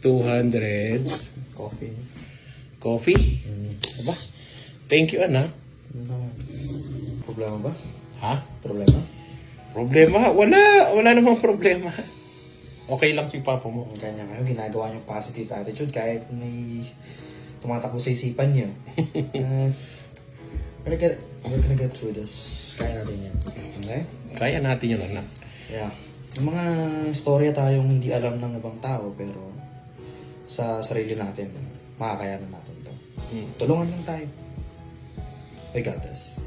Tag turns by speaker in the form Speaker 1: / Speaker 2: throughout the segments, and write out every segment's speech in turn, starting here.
Speaker 1: 200.
Speaker 2: Coffee.
Speaker 1: Coffee?
Speaker 2: Mm.
Speaker 1: Aba, thank you, anak.
Speaker 2: Naman? Problema ba?
Speaker 1: Ha?
Speaker 2: Problema?
Speaker 1: Problema? Wala. Wala namang problema. Okay lang si papa mo.
Speaker 2: Ganyan kayo, ginagawa niyong positive attitude kahit may tumatakbo sa isipan niyo. uh, we're, gonna get, we're gonna get through this. Kaya natin yan. Okay?
Speaker 1: Kaya natin yun, anak.
Speaker 2: Yeah. Yung mga storya tayong hindi alam ng ibang tao pero sa sarili natin, makakayanan natin to.
Speaker 1: Hmm.
Speaker 2: Tulungan lang tayo. We got this.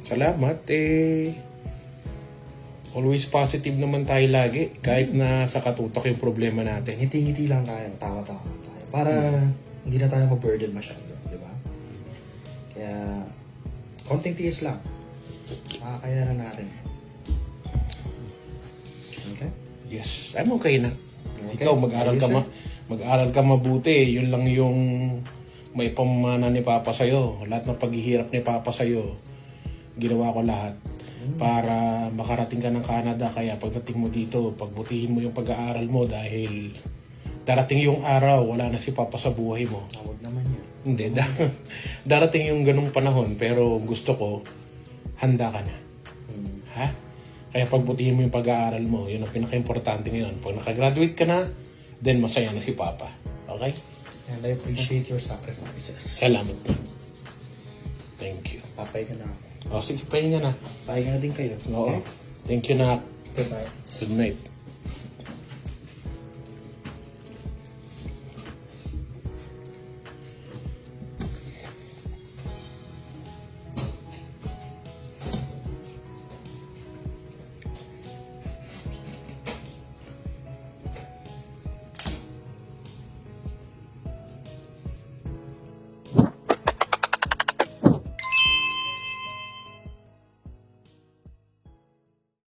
Speaker 1: Salamat. Eh, always positive naman tayo lagi. Kahit na sa katutak yung problema natin.
Speaker 2: Ngiti-ngiti lang tayo, tawa-tawa lang tayo. Para hindi na tayo ma-burden masyado, di ba? Kaya, konting tiis lang. Makakayanan natin. Okay?
Speaker 1: Yes, I'm okay na.
Speaker 2: Okay.
Speaker 1: Ikaw, mag-aral ka, ma- mag-aral ka mabuti. Yun lang yung may pamana ni Papa sa'yo. Lahat ng paghihirap ni Papa sa'yo, ginawa ko lahat para makarating ka ng Canada. Kaya pagdating mo dito, pagbutihin mo yung pag-aaral mo dahil darating yung araw, wala na si Papa sa buhay mo.
Speaker 2: Ah, Huwag naman yun.
Speaker 1: Hindi, da- darating yung ganung panahon pero gusto ko, handa ka na.
Speaker 2: Hmm.
Speaker 1: Ha? Kaya pagbutihin mo yung pag-aaral mo, yun ang pinaka-importante ngayon. Pag nakagraduate ka na, then masaya na si Papa. Okay?
Speaker 2: And I appreciate your sacrifices.
Speaker 1: Salamat po. Thank you.
Speaker 2: Papay ka na ako.
Speaker 1: O, sige, pahinga na.
Speaker 2: Pahinga na din kayo.
Speaker 1: Oo. Thank you na.
Speaker 2: Good night.
Speaker 1: Good night.